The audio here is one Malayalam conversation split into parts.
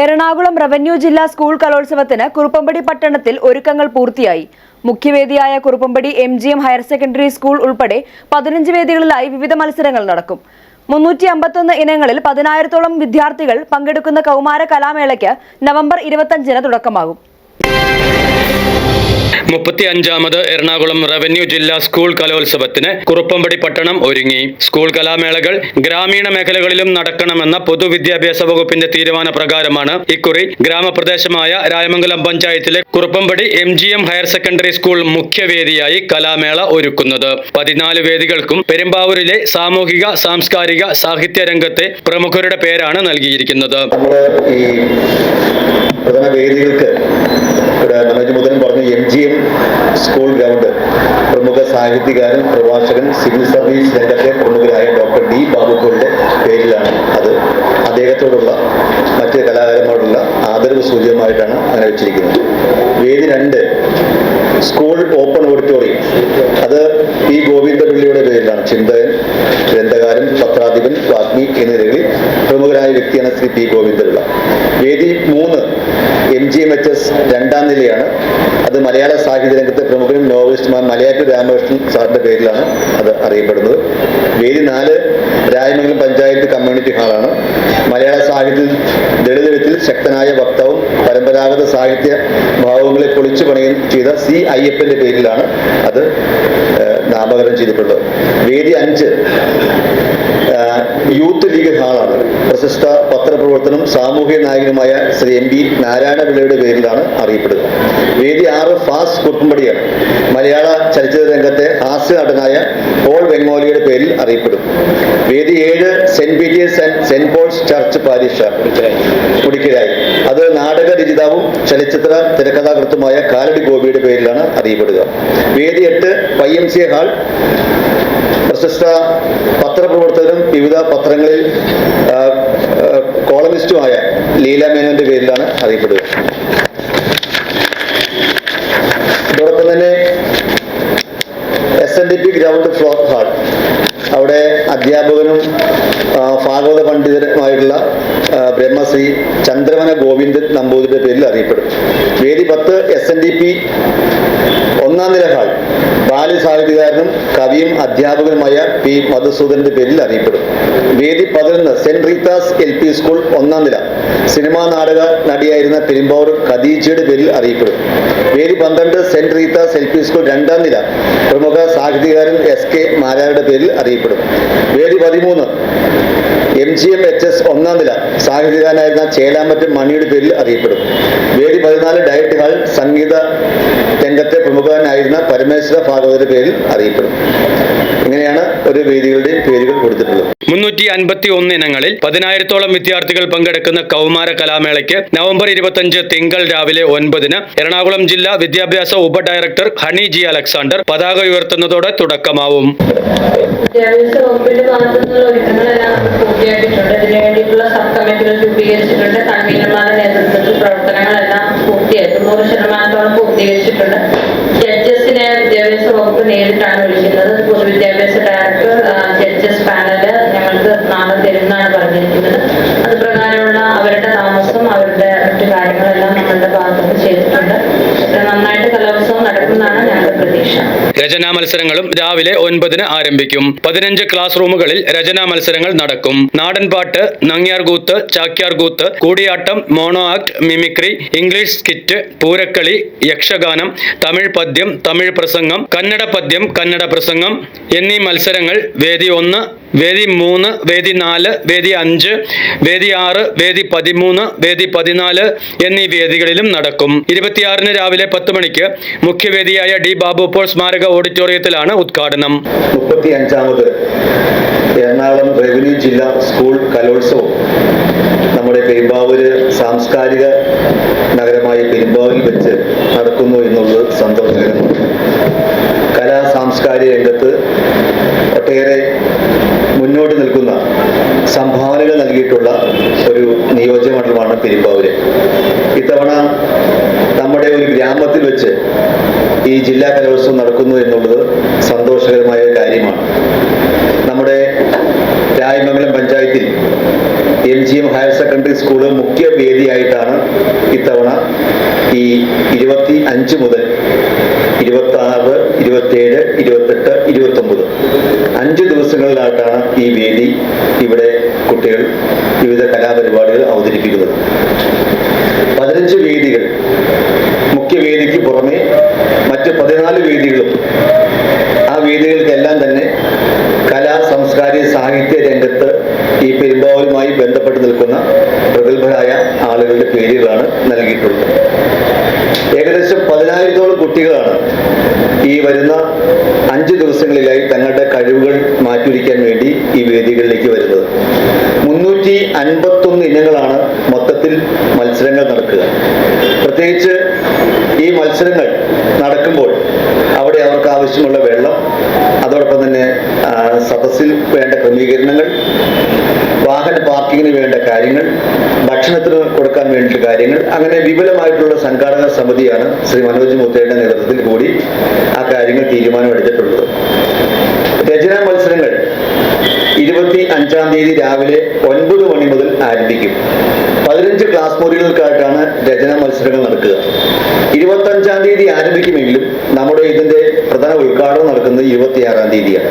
എറണാകുളം റവന്യൂ ജില്ലാ സ്കൂൾ കലോത്സവത്തിന് കുറുപ്പമ്പടി പട്ടണത്തിൽ ഒരുക്കങ്ങൾ പൂർത്തിയായി. മുഖ്യവേദിയായ Kuruppampady M G M higher secondary school ഉൾപ്പെടെ പതിനഞ്ച് വേദികളിലായി വിവിധ മത്സരങ്ങൾ നടക്കും. മുന്നൂറ്റി അമ്പത്തൊന്ന് ഇനങ്ങളിൽ പതിനായിരത്തോളം വിദ്യാർത്ഥികൾ പങ്കെടുക്കുന്ന കൗമാര കലാമേളയ്ക്ക് നവംബർ ഇരുപത്തഞ്ചിന് തുടക്കമാകും. മുപ്പത്തി അഞ്ചാമത് എറണാകുളം റവന്യൂ ജില്ലാ സ്കൂൾ കലോത്സവത്തിന് കുറുപ്പമ്പടി പട്ടണം ഒരുങ്ങി. സ്കൂൾ കലാമേളകൾ ഗ്രാമീണ മേഖലകളിലും നടക്കണമെന്ന പൊതുവിദ്യാഭ്യാസ വകുപ്പിന്റെ തീരുമാന പ്രകാരമാണ് ഇക്കുറി ഗ്രാമപ്രദേശമായ രായമംഗലം പഞ്ചായത്തിലെ Kuruppampady M G M higher secondary school മുഖ്യവേദിയായി കലാമേള ഒരുക്കുന്നത്. പതിനാല് വേദികൾക്കും പെരുമ്പാവൂരിലെ സാമൂഹിക സാംസ്കാരിക സാഹിത്യ രംഗത്തെ പ്രമുഖരുടെ പേരാണ് നൽകിയിരിക്കുന്നത്. പ്രധാന വേദികൾക്ക് മനോജ് മുതലും പറഞ്ഞു M G M school ground പ്രമുഖ സാഹിത്യകാരൻ പ്രഭാഷകൻ സിവിൽ സർവീസ് രംഗത്തെ പ്രമുഖരായ ഡോക്ടർ ഡി ബാബുക്കോളിന്റെ പേരിലാണ് അത്. അദ്ദേഹത്തോടുള്ള മറ്റ് കലാകാരന്മാരോടുള്ള ആദരവ് സൂചകമായിട്ടാണ് അങ്ങനെ വെച്ചിരിക്കുന്നത്. വേദി രണ്ട് സ്കൂൾ ഓപ്പൺ ഓഡിറ്റോറിയം അത് പി ഗോവിന്ദപിള്ളിയുടെ പേരിലാണ്. ചിന്തകൻ ഗ്രന്ഥകാരൻ പത്രാധിപൻ വാഗ്മി എന്നിവരിൽ പ്രമുഖരായ വ്യക്തിയാണ് ശ്രീ പി ഗോവിന്ദപിള്ള. വേദി മൂന്ന് M G M H S രണ്ടാം നിലയാണ്. അത് മലയാള സാഹിത്യ രംഗത്തെ പ്രമുഖനും നോവലിസ്റ്റുമായ മലയാറ്റൂർ രാമകൃഷ്ണൻ സാറിന്റെ പേരിലാണ് അത് അറിയപ്പെടുന്നത്. വേദി നാല് രായമംഗലം പഞ്ചായത്ത് കമ്മ്യൂണിറ്റി ഹാളാണ്. മലയാള സാഹിത്യത്തിൽ ദളിതത്തിൽ ശക്തനായ വക്താവും പരമ്പരാഗത സാഹിത്യ ഭാവങ്ങളെ പൊളിച്ചു പണിയും ചെയ്ത സി അയ്യപ്പന്റെ പേരിലാണ് അത് നാമകരണം ചെയ്തിട്ടുള്ളത്. വേദി അഞ്ച് യൂത്ത് ലീഗ് ഹാളാണ്. പ്രശസ്ത പത്രപ്രവർത്തനം സാമൂഹ്യ നായകനുമായ ശ്രീ എം പി നാരായണപിള്ളയുടെ പേരിലാണ് അറിയപ്പെടുന്നത്. വേദി ആറ് ഫാസ് കുറുപ്പമ്പടിയാണ് മലയാള ചലച്ചിത്ര രംഗത്തെ ഹാസ്യ നടനായ പോൾ വെങ്ങോലിയുടെ പേരിൽ അറിയപ്പെടും വേദി ഏഴ് saint Peter's and saint Paul's church parish കുടിക്കലായി. അത് നാടക രചിതാവും ചലച്ചിത്ര തിരക്കഥാകൃത്തുമായ കാലടി ഗോപിയുടെ പേരിലാണ് അറിയപ്പെടുക. വേദി എട്ട് പൈ എം സി ഹാൾ. പ്രശസ്ത പത്രപ്രവർത്തകരും വിവിധ പത്രങ്ങളിൽ കോളമിസ്റ്റുമായ ലീല മേനോന്റെ പേരിലാണ് അറിയപ്പെടുക. അതോടൊപ്പം തന്നെ S N D P ground floor hall അവിടെ അധ്യാപകനും ഭാഗവത പണ്ഡിതനുമായിട്ടുള്ള ബ്രഹ്മശ്രീ ചന്ദ്രവന ഗോവിന്ദൻ നമ്പൂതിരിയുടെ പേരിൽ അറിയപ്പെടും. വേദി പത്ത് എസ് എൻ ഡി പി ഒന്നാം നില ഹാൾ. ബാല്യ സാഹിത്യകാരനും കവിയും അധ്യാപകനുമായ പി മധുസൂദന്റെ പേരിൽ അറിയപ്പെടും. വേദി പതിനൊന്ന് saint Rita's L P school ഒന്നാം നില. സിനിമാ നാടക നടിയായിരുന്ന പെരുമ്പാവൂർ ഖദീജയുടെ പേരിൽ അറിയപ്പെടും. വേദി പന്ത്രണ്ട് saint Rita's L P school രണ്ടാം നില. പ്രമുഖ സാഹിത്യകാരൻ എസ് കെ മാരാരുടെ പേരിൽ അറിയപ്പെടും. വേദി പതിമൂന്ന് M G M H S ഒന്നാം നില സാഹിത്യകാരനായിരുന്ന ചേലാമറ്റം മണിയുടെ പേരിൽ അറിയപ്പെടും. വേദി പതിനാല് ഡയറ്റ് ഹാൾ സംഗീത രംഗത്തെ പ്രമുഖനായിരുന്ന പരമേശ്വര ഭാഗവതരുടെ പേരിൽ അറിയപ്പെടും. ഇങ്ങനെയാണ് ഒരു വേദികളുടെ പേരുകൾ കൊടുത്തിട്ടുള്ളത്. മുന്നൂറ്റി അൻപത്തി ഒന്ന് ഇനങ്ങളിൽ പതിനായിരത്തോളം വിദ്യാർത്ഥികൾ പങ്കെടുക്കുന്ന കൗമാര കലാമേളയ്ക്ക് നവംബർ ഇരുപത്തഞ്ച് തിങ്കൾ രാവിലെ ഒൻപതിന് എറണാകുളം ജില്ലാ വിദ്യാഭ്യാസ ഉപ ഡയറക്ടർ ഹണി ജി അലക്സാണ്ടർ പതാക ഉയർത്തുന്നതോടെ തുടക്കമാവും. വിദ്യാഭ്യാസ വകുപ്പിന്റെ ഭാഗത്തു നിന്നുള്ള ഒരുക്കങ്ങളെല്ലാം പൂർത്തിയാക്കിയിട്ടുണ്ട്. ഇതിനു വേണ്ടിയിട്ടുള്ള സബ് കമ്മിറ്റികൾ രൂപീകരിച്ചിട്ടുണ്ട്. കൺവീനർമാരുടെ നേതൃത്വത്തിൽ പ്രവർത്തനങ്ങളെല്ലാം പൂർത്തിയായി. തൊണ്ണൂറ് ശതമാനത്തോളം പൂർത്തീകരിച്ചിട്ടുണ്ട്. ജഡ്ജസിനെ വിദ്യാഭ്യാസ വകുപ്പ് നേരിട്ടാണ് വിളിക്കുന്നത്. പാനൽ ഞങ്ങൾക്ക് എന്നാണ് പറഞ്ഞിരിക്കുന്നത്. അത് പ്രകാരമുള്ള അവരുടെ താമസം അവരുടെ മറ്റു കാര്യങ്ങളെല്ലാം നമ്മളുടെ ഭാഗത്തുനിന്ന് ചെയ്തിട്ടുണ്ട്. നന്നായിട്ട് രചനാ മത്സരങ്ങളും രാവിലെ ഒൻപതിന് ആരംഭിക്കും. പതിനഞ്ച് ക്ലാസ് റൂമുകളിൽ രചനാ മത്സരങ്ങൾ നടക്കും. നാടൻപാട്ട് Nangiarkoothu Chakyarkoothu Koodiyattam mono act mimicry English skit Poorakkali Yakshaganam Tamil പദ്യം തമിഴ് പ്രസംഗം കന്നഡ പദ്യം കന്നഡ പ്രസംഗം എന്നീ മത്സരങ്ങൾ വേദി ഒന്ന് വേദി മൂന്ന് വേദി നാല് വേദി അഞ്ച് വേദി ആറ് വേദി പതിമൂന്ന് വേദി പതിനാല് എന്നീ വേദികളിലും നടക്കും. ഇരുപത്തിയാറിന് രാവിലെ പത്ത് മണിക്ക് മുഖ്യവേദിയായ ഡി ബാബു പോൾ സ്മാരക ഓഡിറ്റോറിയത്തിലാണ് ഉദ്ഘാടനം. മുപ്പത്തി അഞ്ചാമത് എറണാകുളം റവന്യൂ ജില്ലാ സ്കൂൾ കലോത്സവം നമ്മുടെ പെരുമ്പാവൂര് സാംസ്കാരിക നഗരമായ പെരുമ്പാവൂരിൽ വെച്ച് നടക്കുന്നു എന്നുള്ളത് സന്തോഷകരമാണ്. കലാ സാംസ്കാരിക രംഗത്ത് ഒട്ടേറെ സംഭാവനകൾ നൽകിയിട്ടുള്ള ഒരു നിയോജകമണ്ഡലമാണ് പെരുമ്പാവൂര്. ഇത്തവണ നമ്മുടെ ഒരു ഗ്രാമത്തിൽ വെച്ച് ഈ ജില്ലാ കലോത്സവം നടക്കുന്നു എന്നുള്ളത് സന്തോഷകരമായ ഒരു കാര്യമാണ്. നമ്മുടെ രായമംഗലം പഞ്ചായത്തിൽ M G M higher secondary school മുഖ്യ വേദിയായിട്ടാണ് ഇത്തവണ ഈ ഇരുപത്തി അഞ്ച് മുതൽ ഇരുപത്തി ആറ് ഇരുപത്തിയേഴ് ഇരുപത്തെട്ട് ഇരുപത്തൊമ്പത്. അഞ്ച് ദിവസങ്ങളിലായിട്ടാണ് ഈ വേദി ഇവിടെ കുട്ടികൾ വിവിധ കലാപരിപാടികൾ അവതരിപ്പിക്കുന്നത്. പതിനഞ്ച് വേദികൾ. മുഖ്യ വേദിക്ക് പുറമെ മറ്റ് പതിനാല് വേദികളും. ആ വേദികൾക്കെല്ലാം തന്നെ കലാ സാംസ്കാരിക സാഹിത്യ രംഗത്ത് ഈ പെരുമ്പാവൂരുമായി ബന്ധപ്പെട്ട് നിൽക്കുന്ന പ്രഗത്ഭരായ ആളുകളുടെ പേരുകളാണ് നൽകിയിട്ടുള്ളത്. ഏകദേശം പതിനായിരത്തോളം കുട്ടികളാണ് ഈ വരുന്ന അഞ്ച് ദിവസങ്ങളിലായി തങ്ങളുടെ കഴിവുകൾ മാറ്റുരയ്ക്കാൻ വേണ്ടി ഈ വേദികളിലേക്ക് വരുന്നത്. അൻപത്തൊന്ന് ഇനങ്ങളാണ് മൊത്തത്തിൽ മത്സരങ്ങൾ നടക്കുക. പ്രത്യേകിച്ച് ഈ മത്സരങ്ങൾ നടക്കുമ്പോൾ അവിടെ അവർക്ക് ആവശ്യമുള്ള വെള്ളം അതോടൊപ്പം തന്നെ സദസ്സിൽ വേണ്ട ക്രമീകരണങ്ങൾ വാഹന പാർക്കിങ്ങിന് വേണ്ട കാര്യങ്ങൾ ഭക്ഷണത്തിന് കൊടുക്കാൻ വേണ്ട കാര്യങ്ങൾ അങ്ങനെ വിപുലമായിട്ടുള്ള സംഘാടക സമിതിയാണ് ശ്രീ മനോജ് മുത്തയുടെ നേതൃത്വത്തിൽ കൂടി ആ കാര്യങ്ങൾ തീരുമാനമെടുത്തിട്ടുള്ളത്. രചനാ മത്സരങ്ങൾ ഇരുപത്തി അഞ്ചാം തീയതി രാവിലെ ഒൻപത് മണി മുതൽ ആരംഭിക്കും. പതിനഞ്ച് ക്ലാസ് മുറികൾക്കായിട്ടാണ് രചനാ മത്സരങ്ങൾ നടക്കുക. ഇരുപത്തഞ്ചാം തീയതി ആരംഭിക്കുമെങ്കിലും നമ്മുടെ ഇതിന്റെ പ്രധാന ഉദ്ഘാടനം നടക്കുന്നത് ഇരുപത്തിയാറാം തീയതിയാണ്.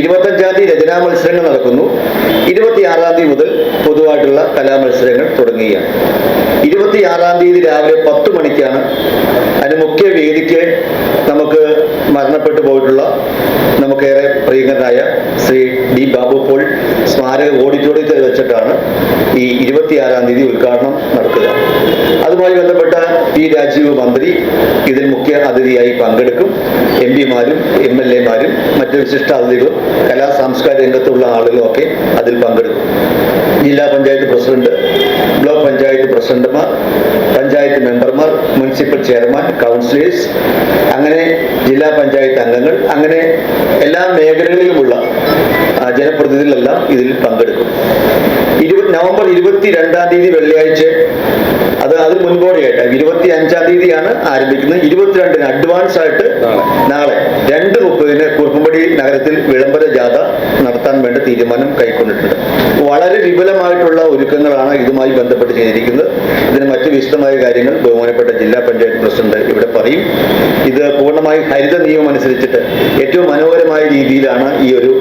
ഇരുപത്തി ഇരുപത്തഞ്ചാം തീയതി രചനാ മത്സരങ്ങൾ നടക്കുന്നു. ഇരുപത്തിയാറാം തീയതി മുതൽ പൊതുവായിട്ടുള്ള കലാമത്സരങ്ങൾ തുടങ്ങുകയാണ്. ഇരുപത്തിയാറാം തീയതി രാവിലെ പത്ത് മണിക്കാണ് അതിന് മുഖ്യ വേദിക്ക് നമുക്ക് മരണപ്പെട്ടു പോയിട്ടുള്ള നമുക്കേറെ പ്രിയങ്കരനായ ശ്രീ ഡി ബാബു പോൾ സ്മാരക ഓഡിറ്റോറിയത്തിൽ വെച്ചിട്ടാണ് ഈ ഇരുപത്തിയാറാം തീയതി ഉദ്ഘാടനം നടക്കുക. അതുമായി ബന്ധപ്പെട്ട പി രാജീവ് മന്ത്രി ഇതിൽ മുഖ്യ അതിഥിയായി പങ്കെടുക്കും. എം പിമാരും എം എൽ എമാരും മറ്റ് വിശിഷ്ട അതിഥികളും കലാ സാംസ്കാരിക രംഗത്തുള്ള ആളുകളും ഒക്കെ അതിൽ പങ്കെടുക്കും. ജില്ലാ പഞ്ചായത്ത് പ്രസിഡന്റ് ബ്ലോക്ക് പഞ്ചായത്ത് പ്രസിഡന്റുമാർ പഞ്ചായത്ത് മെമ്പർമാർ മുനിസിപ്പൽ ചെയർമാൻ കൗൺസിലേഴ്സ് അങ്ങനെ ജില്ലാ പഞ്ചായത്ത് അംഗങ്ങൾ അങ്ങനെ എല്ലാ മേഖലകളിലുമുള്ള ജനപ്രതിനിധികളെല്ലാം ഇതിൽ പങ്കെടുക്കും. ഇരു നവംബർ ഇരുപത്തി രണ്ടാം തീയതി വെള്ളിയാഴ്ച അത് അതിന് മുൻപോടിയായിട്ട് ഇരുപത്തി അഞ്ചാം തീയതിയാണ് ആരംഭിക്കുന്നത്. ഇരുപത്തിരണ്ടിന് അഡ്വാൻസ് ആയിട്ട് നാളെ. രണ്ട് മുപ്പതിന് കുറുപ്പുംപടി നഗരത്തിൽ വിളംബര ജാഥ നടത്താൻ വേണ്ട തീരുമാനം കൈക്കൊണ്ടിട്ടുണ്ട്. വളരെ വിപുലമായിട്ടുള്ള ഒരുക്കങ്ങളാണ് ഇതുമായി ബന്ധപ്പെട്ട് ചെയ്തിരിക്കുന്നത്. ഇതിന് മറ്റ് വിശദമായ കാര്യങ്ങൾ ബഹുമാനപ്പെട്ട ജില്ലാ പഞ്ചായത്ത് പ്രസിഡന്റ് ഇവിടെ പറയും. ഇത് പൂർണമായും ഹരിത നിയമം അനുസരിച്ചിട്ട് ഏറ്റവും മനോഹരമായ രീതിയിലാണ് ഈ ഒരു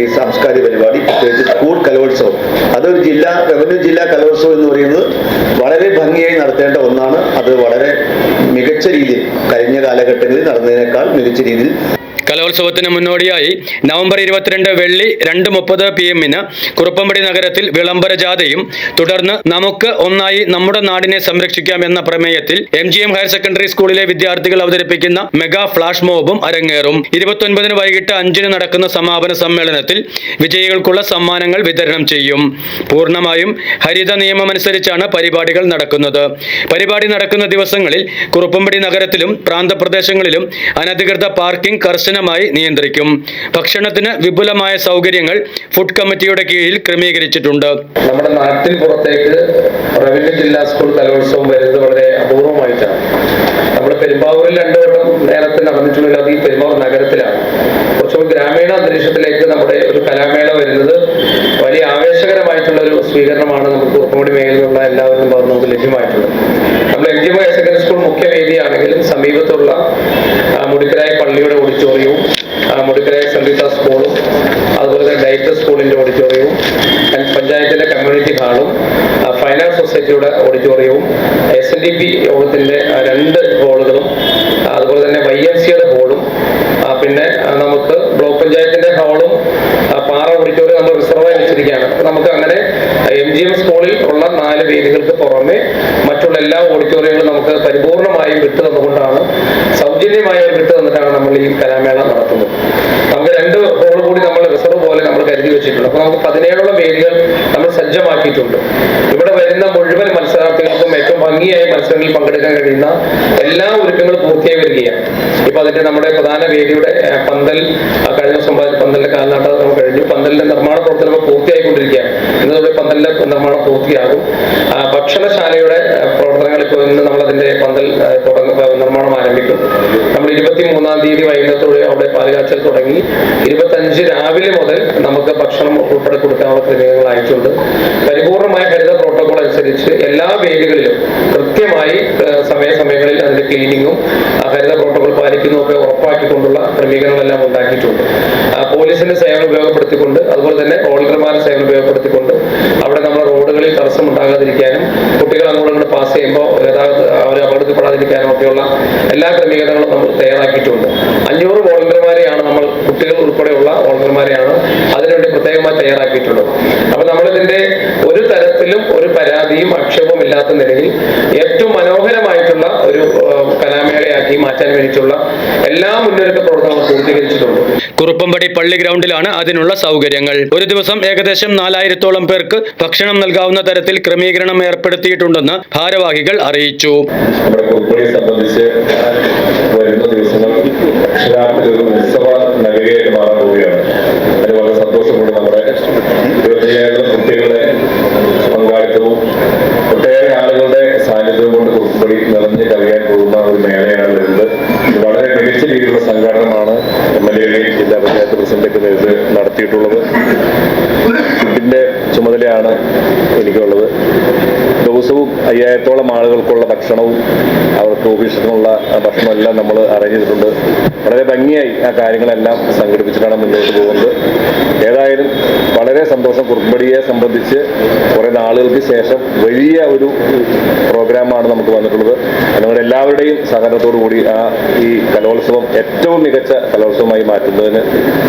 ഈ സാംസ്കാരിക പരിപാടി പ്രത്യേകിച്ച് സ്കൂൾ കലോത്സവം അതൊരു ജില്ലാ റവന്യൂ ജില്ലാ കലോത്സവം എന്ന് പറയുന്നത് വളരെ ഭംഗിയായി നടത്തേണ്ട ഒന്നാണ്. അത് വളരെ മികച്ച രീതിയിൽ കഴിഞ്ഞ കാലഘട്ടങ്ങളിൽ നടന്നതിനേക്കാൾ മികച്ച രീതിയിൽ കലോത്സവത്തിന് മുന്നോടിയായി നവംബർ ഇരുപത്തിരണ്ട് വെള്ളി രണ്ട് മുപ്പത് പി എമ്മിന് കുറുപ്പമ്പടി നഗരത്തിൽ വിളംബര ജാഥയും തുടർന്ന് നമുക്ക് ഒന്നായി നമ്മുടെ നാടിനെ സംരക്ഷിക്കാം എന്ന പ്രമേയത്തിൽ M G M higher secondary സ്കൂളിലെ വിദ്യാർത്ഥികൾ അവതരിപ്പിക്കുന്ന മെഗാ ഫ്ലാഷ് മോബും അരങ്ങേറും. ഇരുപത്തൊൻപതിന് വൈകിട്ട് അഞ്ചിന് നടക്കുന്ന സമാപന സമ്മേളനത്തിൽ വിജയികൾക്കുള്ള സമ്മാനങ്ങൾ വിതരണം ചെയ്യും. പൂർണമായും ഹരിത നിയമമനുസരിച്ചാണ് പരിപാടികൾ നടക്കുന്നത്. പരിപാടി നടക്കുന്ന ദിവസങ്ങളിൽ കുറുപ്പമ്പടി നഗരത്തിലും പ്രാന്തപ്രദേശങ്ങളിലും അനധികൃത പാർക്കിംഗ് കർശനമായി നിയന്ത്രിക്കും. ഭക്ഷണത്തിന് വിപുലമായ സൗകര്യങ്ങൾ ഫുഡ് കമ്മിറ്റിയുടെ കീഴിൽ ക്രമീകരിച്ചിട്ടുണ്ട്. നമ്മുടെ നാട്ടിൽ പുറത്തേക്ക് റവന്യൂ ജില്ലാ സ്കൂൾ കലോത്സവം വരുന്നത് വളരെ അപൂർവമായിട്ടാണ്. നമ്മുടെ പെരുമ്പാവൂരിൽ രണ്ടുവട്ടം നേരത്തെ നടന്നിട്ടുള്ള അത് ഈ പെരുമ്പാവൂർ നഗരത്തിലാണ്. കുറച്ചുകൂടി ഗ്രാമീണ അന്തരീക്ഷത്തിലേക്ക് നമ്മുടെ ഒരു കലാമേള വരുന്നത് വലിയ ഒരു സ്വീകരണമാണ് നമുക്ക് കുറുപ്പുമുടി മേഖലയിലുള്ള എല്ലാവരും പറഞ്ഞു നമുക്ക് ലഭ്യമായിട്ടുള്ളത്. നമ്മൾ L G higher secondary school മുഖ്യ വേദിയാണെങ്കിലും സമീപത്തുള്ള മുടിക്കരായ പള്ളിയുടെ ഓഡിറ്റോറിയവും മുടിക്കരായ സംഗീത സ്കൂളും അതുപോലെ തന്നെ ഡയറ്റ് സ്കൂളിന്റെ ഓഡിറ്റോറിയവും and പഞ്ചായത്തിലെ കമ്മ്യൂണിറ്റി ഹാളും ഫൈൻ ആർട്ട് സൊസൈറ്റിയുടെ ഓഡിറ്റോറിയവും എസ് എൻ ഡി പി യോഗത്തിന്റെ ആ, രണ്ട് ഹോളുകളും അതുപോലെ തന്നെ വൈ എം സിയുടെ ഹോളും പിന്നെ ആ, നമുക്ക് ബ്ലോക്ക് പഞ്ചായത്തിന്റെ ഹാളും പാറ ഓഡിറ്റോറിയം നമ്മൾ റിസർവായി വെച്ചിരിക്കുകയാണ് അപ്പൊ നമുക്ക് അങ്ങനെ എം ജി എം സ്കൂളിൽ ഉള്ള നാല് വേദികൾക്ക് പുറമെ മറ്റുള്ള എല്ലാ ഓഡിറ്റോറിയങ്ങളും നമുക്ക് പരിപൂർണമായും വിട്ടു തന്നുകൊണ്ടാണ് സൗജന്യമായി വിട്ടു തന്നിട്ടാണ് നമ്മൾ ഈ കലാമേള നടത്തുന്നത്. നമുക്ക് രണ്ട് ഹോൾ കൂടി നമ്മൾ റിസർവ് പോലെ നമ്മൾ കരുതി വെച്ചിട്ടുണ്ട്. അപ്പൊ നമുക്ക് പതിനേഴോളം വേദികൾ നമ്മൾ സജ്ജമാക്കിയിട്ടുണ്ട്. ഇവിടെ വരുന്ന മുഴുവൻ മത്സരാർത്ഥികൾക്കും ഏറ്റവും ഭംഗിയായി മത്സരങ്ങളിൽ പങ്കെടുക്കാൻ കഴിയുന്ന എല്ലാ ഒരുക്കങ്ങളും പൂർത്തിയായി വരികയാണ്. ഇപ്പൊ അതിന്റെ നമ്മുടെ പ്രധാന വേദിയുടെ പന്തൽ കഴിഞ്ഞ ദിവസം പന്തലിന്റെ കാലനാട്ടം നമ്മൾ കഴിഞ്ഞു. പന്തലിന്റെ നിർമ്മാണ പ്രവർത്തനം പൂർത്തിയായിക്കൊണ്ടിരിക്കുകയാണ്. ഇന്നതോടെ പന്തലിന്റെ നിർമ്മാണം പൂർത്തിയാകും. ഭക്ഷണശാലയുടെ പാലുകാച്ചൽ തുടങ്ങി ഇരുപത്തി ഇരുപത്തഞ്ച് രാവിലെ മുതൽ നമുക്ക് ഭക്ഷണം ഉൾപ്പെടെ കൊടുക്കാനുള്ള ക്രമീകരണങ്ങളായിട്ടുണ്ട് പരിപൂർണമായ ഹരിത പ്രോട്ടോകോൾ അനുസരിച്ച് എല്ലാ വേദികളിലും കൃത്യമായി സമയസമയങ്ങളിൽ അതിന്റെ ക്ലീനിങ്ങും ഹരിത പ്രോട്ടോകോൾ പാലിക്കുന്നതൊക്കെ ഉറപ്പാക്കിക്കൊണ്ടുള്ള ക്രമീകരണങ്ങളെല്ലാം ഉണ്ടാക്കിയിട്ടുണ്ട്. പോലീസിന്റെ സേവനം ഉപയോഗപ്പെടുത്തിക്കൊണ്ട് അതുപോലെ തന്നെ വോളണ്ടിയർമാരുടെ കുറുപ്പമ്പടി പള്ളി ഗ്രൗണ്ടിലാണ് അതിനുള്ള സൗകര്യങ്ങൾ. ഒരു ദിവസം ഏകദേശം നാലായിരത്തോളം പേർക്ക് ഭക്ഷണം നൽകാവുന്ന തരത്തിൽ ക്രമീകരണം ഏർപ്പെടുത്തിയിട്ടുണ്ടെന്ന് ഭാരവാഹികൾ അറിയിച്ചു. സംബന്ധിച്ച് വരുന്ന ദിവസങ്ങൾ അക്ഷരാർത്ഥത്തിൽ ഒരു ഉത്സവ നഗരിയായിട്ട് മാറാൻ പോവുകയാണ് അതിന് വളരെ സന്തോഷമുണ്ട് നമ്മുടെ ഇരുപത്തയ്യായിരം കുട്ടികളുടെ പങ്കാളിത്തവും. ഒട്ടേറെ ആളുകളുടെ സാന്നിധ്യവും കൊണ്ട് കുറിപ്പടി നിറഞ്ഞു കവിയാൻ പോകുന്ന ഒരു മേളയാണ് വരുന്നത് ഇത് വളരെ മികച്ച രീതിയിലുള്ള സംഘടനമാണ് എം എൽ എയുടെയും ജില്ലാ പഞ്ചായത്ത് പ്രസിഡന്റൊക്കെ നേതൃത്വം നടത്തിയിട്ടുള്ളത് ഫുഡിന്റെ ചുമതലയാണ് എനിക്കുള്ളത് അയ്യായിരത്തോളം ആളുകൾക്കുള്ള ഭക്ഷണവും അവർക്ക് ഓഫീസിനുള്ള ഭക്ഷണമെല്ലാം നമ്മൾ അറേഞ്ച് ചെയ്തിട്ടുണ്ട്. വളരെ ഭംഗിയായി ആ കാര്യങ്ങളെല്ലാം സംഘടിപ്പിച്ചിട്ടാണ് മുന്നോട്ട് പോകുന്നത്. ഏതായാലും വളരെ സന്തോഷം. കുറുമ്പടിയെ സംബന്ധിച്ച് കുറേ നാളുകൾക്ക് ശേഷം വലിയ ഒരു പ്രോഗ്രാമാണ് നമുക്ക് വന്നിട്ടുള്ളത്. നിങ്ങളുടെ എല്ലാവരുടെയും സഹകരണത്തോടു കൂടി ആ ഈ കലോത്സവം ഏറ്റവും മികച്ച കലോത്സവമായി മാറ്റുന്നതിന്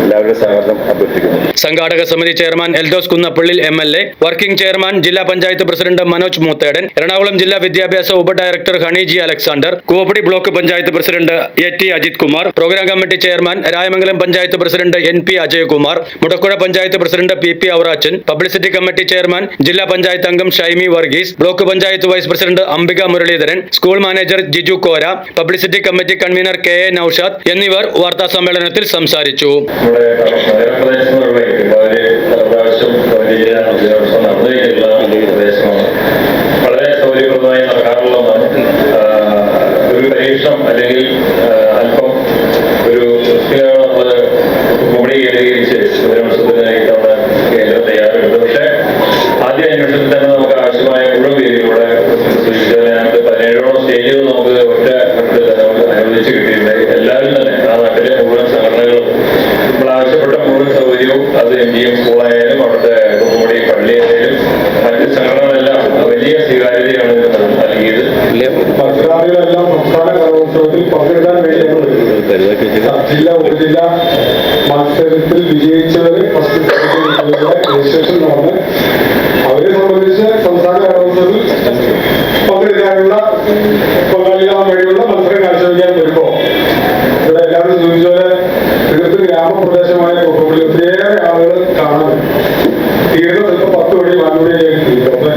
എല്ലാവരുടെയും സഹകരണം അഭ്യർത്ഥിക്കുന്നു. സംഘാടക സമിതി chairman Eldhose Kunnappilly M L A working chairman ജില്ലാ പഞ്ചായത്ത് പ്രസിഡന്റ് മനോജ് മൂത്തേടൻ എറണാകുളം ജില്ലാ വിദ്യാഭ്യാസ ഉപഡയറക്ടർ Honey G Alexander Koovappady block panchayat president A T Ajith Kumar program committee chairman Rayamangalam panchayat president N P Ajayakumar Mudakkuzha panchayat president P P Aurachan publicity committee chairman ജില്ലാ പഞ്ചായത്ത് അംഗം Shaimi Varghese block panchayat vice president Ambika Muraleedharan school manager Jiju Kora publicity committee convener K A Naushad എന്നിവർ വാർത്താ സമ്മേളനത്തിൽ സംസാരിച്ചു. കാണാൻ തീർന്ന ചിലപ്പോൾ പത്ത് മണി പതിനൊന്ന് അപ്പൊ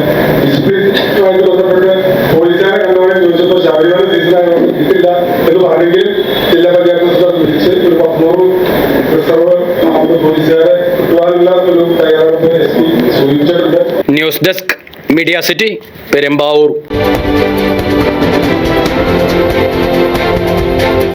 ഡിസിപ്ലിനുമായിട്ട് ബന്ധപ്പെട്ട് പോലീസുകാരെ കണ്ടവരെ ചോദിച്ചപ്പോൾ ശബരിമല സീസണായതുകൊണ്ട് കിട്ടില്ല എന്ന് പറഞ്ഞെങ്കിൽ ജില്ലാ പഞ്ചായത്ത് പ്രസിഡന്റ് വിളിച്ച് ഒരു പത്നൂറ് റിസർവ് പോലീസുകാരെ കിട്ടുവാനുള്ള ഒരു തയ്യാറെടുപ്പ് എസ് പി സൂചിപ്പിച്ചിട്ടുണ്ട്. News desk media city Perumbavoor.